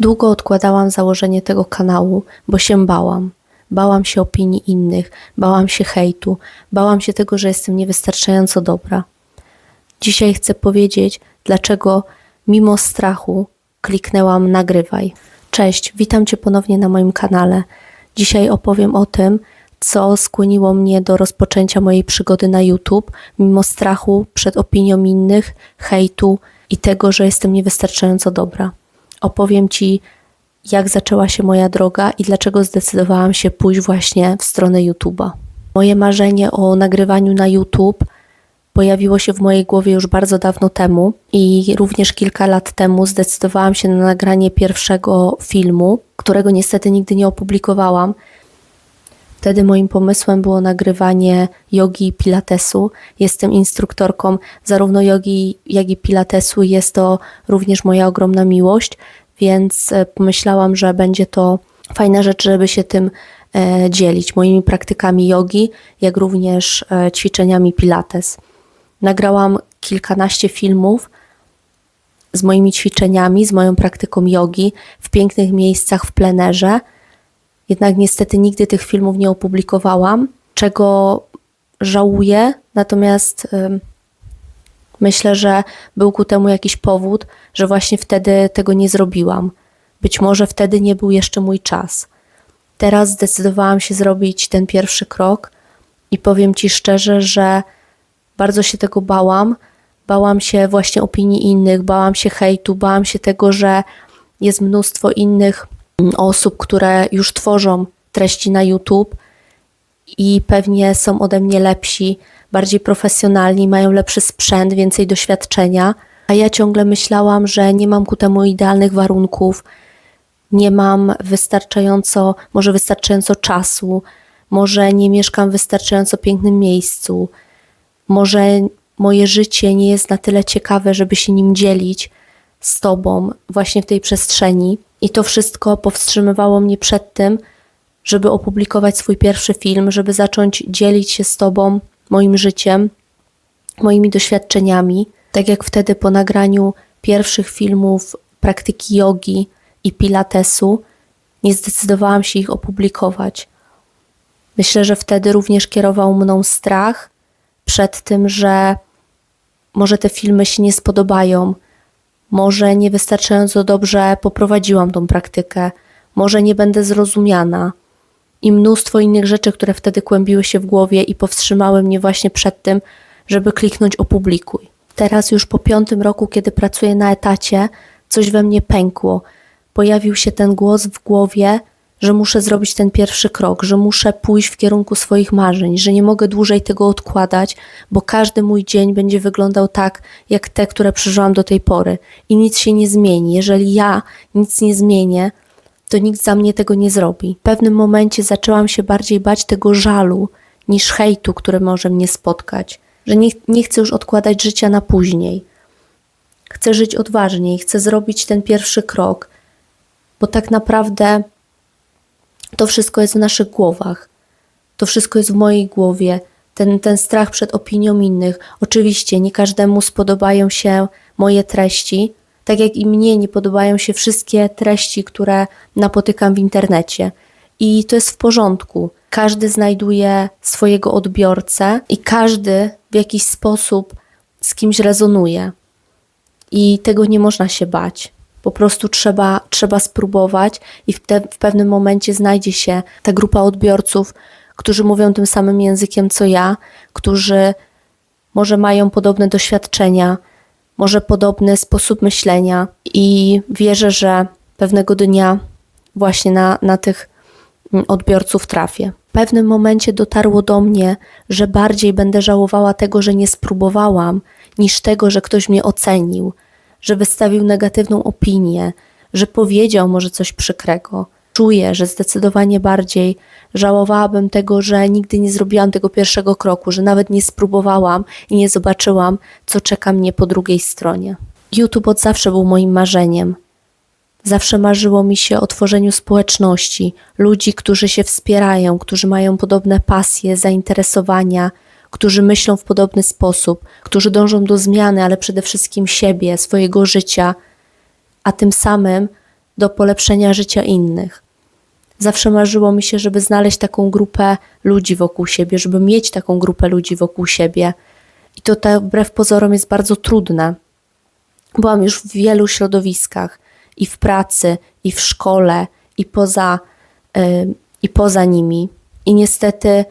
Długo odkładałam założenie tego kanału, bo się bałam. Bałam się opinii innych, bałam się hejtu, bałam się tego, że jestem niewystarczająco dobra. Dzisiaj chcę powiedzieć, dlaczego mimo strachu kliknęłam nagrywaj. Cześć, witam Cię ponownie na moim kanale. Dzisiaj opowiem o tym, co skłoniło mnie do rozpoczęcia mojej przygody na YouTube, mimo strachu przed opinią innych, hejtu i tego, że jestem niewystarczająco dobra. Opowiem Ci, jak zaczęła się moja droga i dlaczego zdecydowałam się pójść właśnie w stronę YouTube'a. Moje marzenie o nagrywaniu na YouTube pojawiło się w mojej głowie już bardzo dawno temu i również kilka lat temu zdecydowałam się na nagranie pierwszego filmu, którego niestety nigdy nie opublikowałam. Wtedy moim pomysłem było nagrywanie jogi i pilatesu. Jestem instruktorką zarówno jogi, jak i pilatesu. Jest to również moja ogromna miłość, więc e, pomyślałam, że będzie to fajna rzecz, żeby się tym e, dzielić, moimi praktykami jogi, jak również e, ćwiczeniami pilates. Nagrałam kilkanaście filmów z moimi ćwiczeniami, z moją praktyką jogi w pięknych miejscach w plenerze. Jednak niestety nigdy tych filmów nie opublikowałam, czego żałuję, natomiast myślę, że był ku temu jakiś powód, że właśnie wtedy tego nie zrobiłam. Być może wtedy nie był jeszcze mój czas. Teraz zdecydowałam się zrobić ten pierwszy krok i powiem Ci szczerze, że bardzo się tego bałam. Bałam się właśnie opinii innych, bałam się hejtu, bałam się tego, że jest mnóstwo innych osób, które już tworzą treści na YouTube i pewnie są ode mnie lepsi, bardziej profesjonalni, mają lepszy sprzęt, więcej doświadczenia, a ja ciągle myślałam, że nie mam ku temu idealnych warunków, nie mam wystarczająco, może wystarczająco czasu, może nie mieszkam w wystarczająco pięknym miejscu, może moje życie nie jest na tyle ciekawe, żeby się nim dzielić z Tobą właśnie w tej przestrzeni. I to wszystko powstrzymywało mnie przed tym, żeby opublikować swój pierwszy film, żeby zacząć dzielić się z Tobą moim życiem, moimi doświadczeniami. Tak jak wtedy po nagraniu pierwszych filmów praktyki jogi i pilatesu, nie zdecydowałam się ich opublikować. Myślę, że wtedy również kierował mną strach przed tym, że może te filmy się nie spodobają, może niewystarczająco dobrze poprowadziłam tą praktykę, może nie będę zrozumiana i mnóstwo innych rzeczy, które wtedy kłębiły się w głowie i powstrzymały mnie właśnie przed tym, żeby kliknąć opublikuj. Teraz już po piątym roku, kiedy pracuję na etacie, coś we mnie pękło. Pojawił się ten głos w głowie, że muszę zrobić ten pierwszy krok, że muszę pójść w kierunku swoich marzeń, że nie mogę dłużej tego odkładać, bo każdy mój dzień będzie wyglądał tak, jak te, które przeżyłam do tej pory i nic się nie zmieni. Jeżeli ja nic nie zmienię, to nikt za mnie tego nie zrobi. W pewnym momencie zaczęłam się bardziej bać tego żalu niż hejtu, który może mnie spotkać, że nie, nie chcę już odkładać życia na później. Chcę żyć odważniej, chcę zrobić ten pierwszy krok, bo tak naprawdę to wszystko jest w naszych głowach. To wszystko jest w mojej głowie. Ten, ten strach przed opinią innych. Oczywiście nie każdemu spodobają się moje treści, tak jak i mnie nie podobają się wszystkie treści, które napotykam w internecie. I to jest w porządku. Każdy znajduje swojego odbiorcę i każdy w jakiś sposób z kimś rezonuje. I tego nie można się bać. Po prostu trzeba, trzeba spróbować i w, te, w pewnym momencie znajdzie się ta grupa odbiorców, którzy mówią tym samym językiem co ja, którzy może mają podobne doświadczenia, może podobny sposób myślenia i wierzę, że pewnego dnia właśnie na, na tych mm, odbiorców trafię. W pewnym momencie dotarło do mnie, że bardziej będę żałowała tego, że nie spróbowałam, niż tego, że ktoś mnie ocenił, że wystawił negatywną opinię, że powiedział może coś przykrego. Czuję, że zdecydowanie bardziej żałowałabym tego, że nigdy nie zrobiłam tego pierwszego kroku, że nawet nie spróbowałam i nie zobaczyłam, co czeka mnie po drugiej stronie. YouTube od zawsze był moim marzeniem. Zawsze marzyło mi się o tworzeniu społeczności, ludzi, którzy się wspierają, którzy mają podobne pasje, zainteresowania, którzy myślą w podobny sposób, którzy dążą do zmiany, ale przede wszystkim siebie, swojego życia, a tym samym do polepszenia życia innych. Zawsze marzyło mi się, żeby znaleźć taką grupę ludzi wokół siebie, żeby mieć taką grupę ludzi wokół siebie. I to tak wbrew pozorom jest bardzo trudne. Byłam już w wielu środowiskach i w pracy, i w szkole, i poza, yy, i poza nimi. I niestety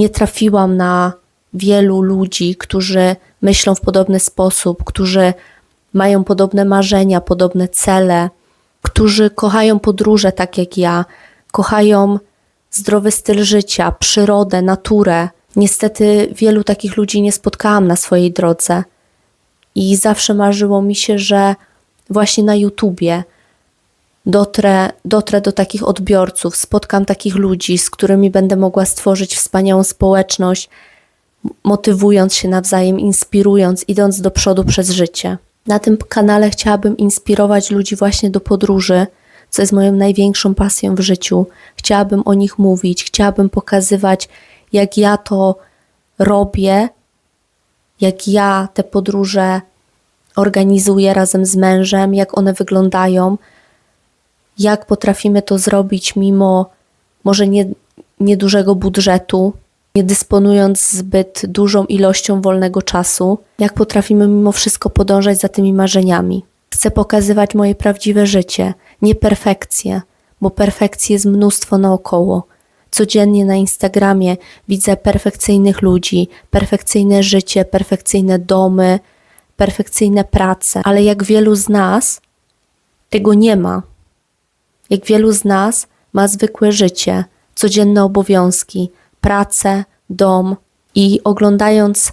nie trafiłam na wielu ludzi, którzy myślą w podobny sposób, którzy mają podobne marzenia, podobne cele, którzy kochają podróże tak jak ja, kochają zdrowy styl życia, przyrodę, naturę. Niestety wielu takich ludzi nie spotkałam na swojej drodze i zawsze marzyło mi się, że właśnie na YouTubie dotrę, dotrę do takich odbiorców, spotkam takich ludzi, z którymi będę mogła stworzyć wspaniałą społeczność, motywując się nawzajem, inspirując, idąc do przodu przez życie. Na tym kanale chciałabym inspirować ludzi właśnie do podróży, co jest moją największą pasją w życiu. Chciałabym o nich mówić, chciałabym pokazywać, jak ja to robię, jak ja te podróże organizuję razem z mężem, jak one wyglądają, jak potrafimy to zrobić mimo może nie, niedużego budżetu, nie dysponując zbyt dużą ilością wolnego czasu, jak potrafimy mimo wszystko podążać za tymi marzeniami. Chcę pokazywać moje prawdziwe życie, nie perfekcję, bo perfekcji jest mnóstwo naokoło. Codziennie na Instagramie widzę perfekcyjnych ludzi, perfekcyjne życie, perfekcyjne domy, perfekcyjne prace, ale jak wielu z nas tego nie ma. Jak wielu z nas ma zwykłe życie, codzienne obowiązki, pracę, dom i oglądając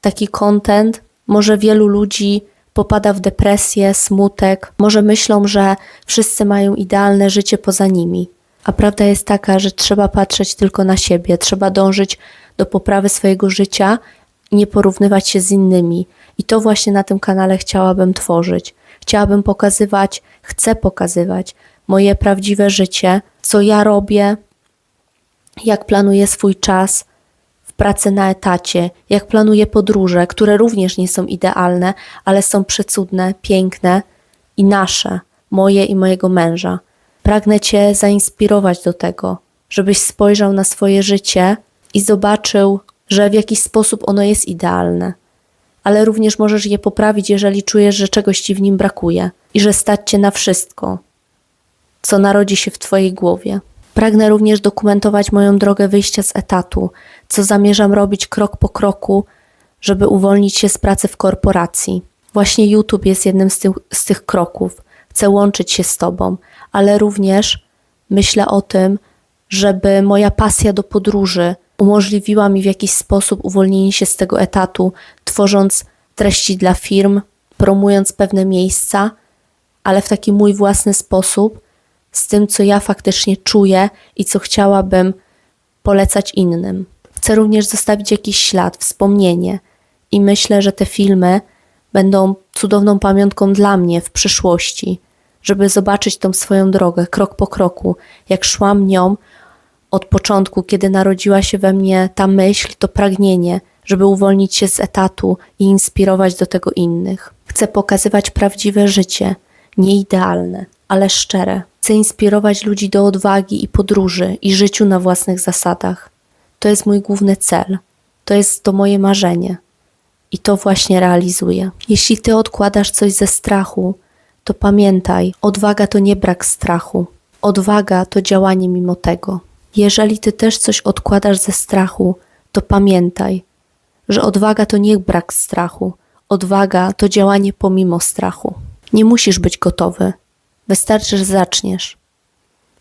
taki content, może wielu ludzi popada w depresję, smutek, może myślą, że wszyscy mają idealne życie poza nimi. A prawda jest taka, że trzeba patrzeć tylko na siebie, trzeba dążyć do poprawy swojego życia nie porównywać się z innymi. I to właśnie na tym kanale chciałabym tworzyć. Chciałabym pokazywać, chcę pokazywać moje prawdziwe życie, co ja robię, jak planuję swój czas w pracy na etacie, jak planuję podróże, które również nie są idealne, ale są przecudne, piękne i nasze, moje i mojego męża. Pragnę Cię zainspirować do tego, żebyś spojrzał na swoje życie i zobaczył, że w jakiś sposób ono jest idealne, ale również możesz je poprawić, jeżeli czujesz, że czegoś Ci w nim brakuje i że stać Cię na wszystko, co narodzi się w Twojej głowie. Pragnę również dokumentować moją drogę wyjścia z etatu, co zamierzam robić krok po kroku, żeby uwolnić się z pracy w korporacji. Właśnie YouTube jest jednym z tych, z tych kroków. Chcę łączyć się z Tobą, ale również myślę o tym, żeby moja pasja do podróży umożliwiła mi w jakiś sposób uwolnienie się z tego etatu, tworząc treści dla firm, promując pewne miejsca, ale w taki mój własny sposób, z tym, co ja faktycznie czuję i co chciałabym polecać innym. Chcę również zostawić jakiś ślad, wspomnienie i myślę, że te filmy będą cudowną pamiątką dla mnie w przyszłości, żeby zobaczyć tą swoją drogę krok po kroku, jak szłam nią od początku, kiedy narodziła się we mnie ta myśl, to pragnienie, żeby uwolnić się z etatu i inspirować do tego innych. Chcę pokazywać prawdziwe życie, nie idealne, ale szczere. Chcę inspirować ludzi do odwagi i podróży i życiu na własnych zasadach. To jest mój główny cel. To jest to moje marzenie. I to właśnie realizuję. Jeśli ty odkładasz coś ze strachu, to pamiętaj, odwaga to nie brak strachu. Odwaga to działanie mimo tego. Jeżeli ty też coś odkładasz ze strachu, to pamiętaj, że odwaga to nie brak strachu. Odwaga to działanie pomimo strachu. Nie musisz być gotowy. Wystarczy, że zaczniesz.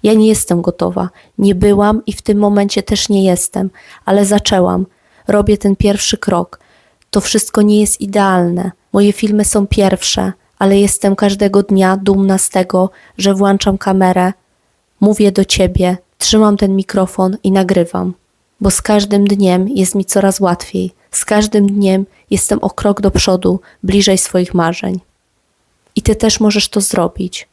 Ja nie jestem gotowa. Nie byłam i w tym momencie też nie jestem, ale zaczęłam. Robię ten pierwszy krok. To wszystko nie jest idealne. Moje filmy są pierwsze, ale jestem każdego dnia dumna z tego, że włączam kamerę, mówię do ciebie, trzymam ten mikrofon i nagrywam. Bo z każdym dniem jest mi coraz łatwiej. Z każdym dniem jestem o krok do przodu, bliżej swoich marzeń. I ty też możesz to zrobić.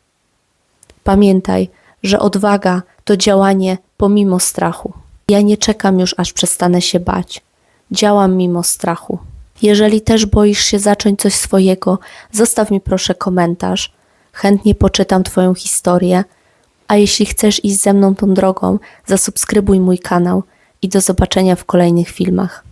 Pamiętaj, że odwaga to działanie pomimo strachu. Ja nie czekam już, aż przestanę się bać. Działam mimo strachu. Jeżeli też boisz się zacząć coś swojego, zostaw mi proszę komentarz. Chętnie poczytam Twoją historię. A jeśli chcesz iść ze mną tą drogą, zasubskrybuj mój kanał i do zobaczenia w kolejnych filmach.